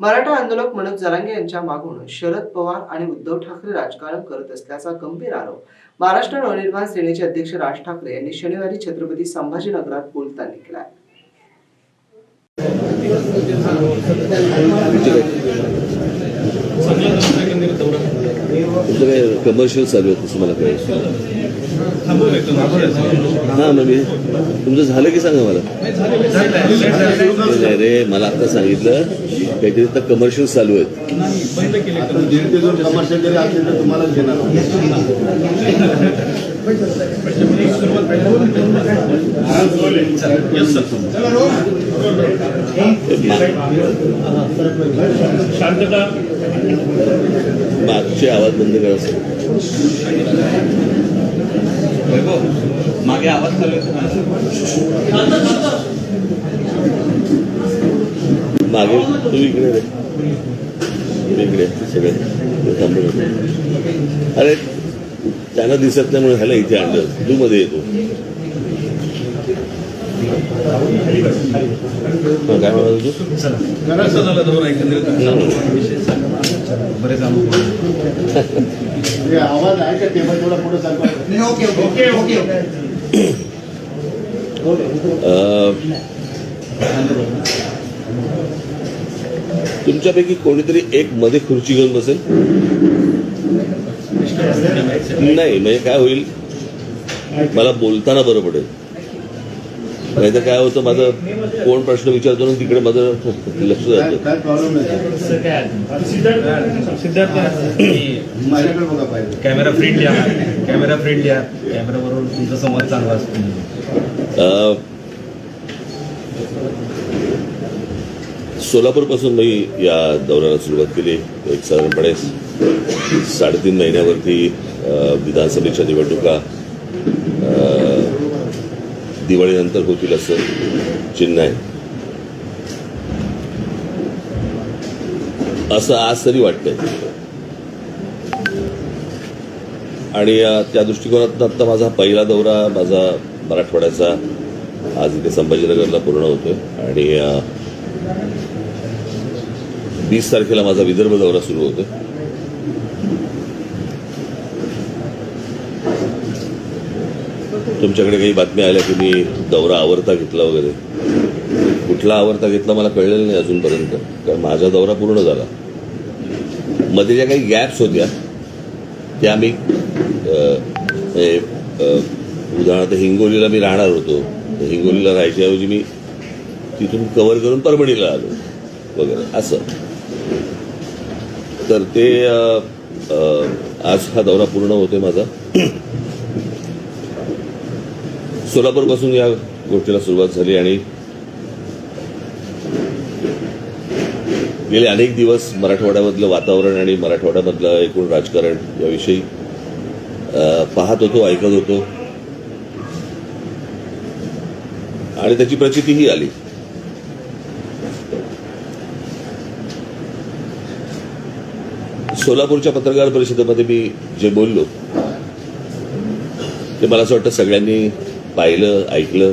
मराठा आंदोलक मनोज जरांगे यांच्या मागून शरद पवार आणि उद्धव ठाकरे राजकारण करत असल्याचा गंभीर आरोप महाराष्ट्र नवनिर्माण सेनेचे अध्यक्ष राज ठाकरे यांनी शनिवारी छत्रपती संभाजीनगरात बोलताना केला. कमर्शियल चालू आहे तसं मला हां मग मी तुमचं झालं की सांगा मला. नाही रे मला आता सांगितलं काहीतरी तर कमर्शियल चालू आहेत. कमर्शियल जरी तर मागचे आवाज बंद करा मागे आवाज चालू मागे तुम्ही इकडे इकडे सगळे. ते. अरे त्यांना दिसत नाही म्हणून ह्याला इथे आणलं. तू? मध्ये येतो काय म्हणत होतो बरेच अनुभव आवाज आहे का? टेबल थोडा पुढे चालवा ओके ओके ओके अं, तुमच्यापैकी कोणीतरी एक मध्ये खुर्ची घेऊन बसेल? नाही म्हणजे काय होईल? मला बोलताना बरं पडेल. नाही तर काय होतं माझं कोण प्रश्न विचारतो ना तिकडे माझं लक्ष जातं. कॅमेरा फ्रेंडली कॅमेरा फ्रेंडली आहे कॅमेराबरोबर तुमचा संवाद चांगला असतो. अ, सोलापूरपासून मी या दौऱ्याला सुरुवात केली. एक साधारणपणे साडेतीन महिन्यावरती विधानसभेच्या निवडणुका दिवाळीनंतर होतील असं चिन्ह आहे. असं आज तरी वाटतंय. आणि त्या दृष्टिकोनातून आता माझा पहिला दौरा माझा मराठवाड्याचा आज इथे संभाजीनगरला पूर्ण होतोय. आणि वीस तारखेला माझा विदर्भ दौरा सुरू होतोय. तुमच्याकडे काही बातम्या आल्या की मी दौरा आवरता घेतला वगैरे? कुठला आवरता घेतला मला कळलेलं नाही अजूनपर्यंत. कारण माझा दौरा पूर्ण झाला. मध्ये ज्या काही गॅप्स होत्या त्या मी हे, उदाहरणार्थ हिंगोलीला मी राहणार होतो. तर हिंगोलीला राहायच्याऐवजी मी तिथून कव्हर करून परभणीला आलो वगैरे असं. तर ते आज हा दौरा पूर्ण होतोय माझा. सोलापूरपासून या गोष्टीला सुरुवात झाली आणि गेले अनेक दिवस मराठवाड्यामधलं वातावरण आणि मराठवाड्यामधलं एकूण राजकारण याविषयी पाहत होतो ऐकत होतो. आणि त्याची प्रचितीही आली. सोलापूरच्या पत्रकार परिषदेमध्ये मी जे बोललो ते मला असं वाटतं सगळ्यांनी पाहिलं ऐकलं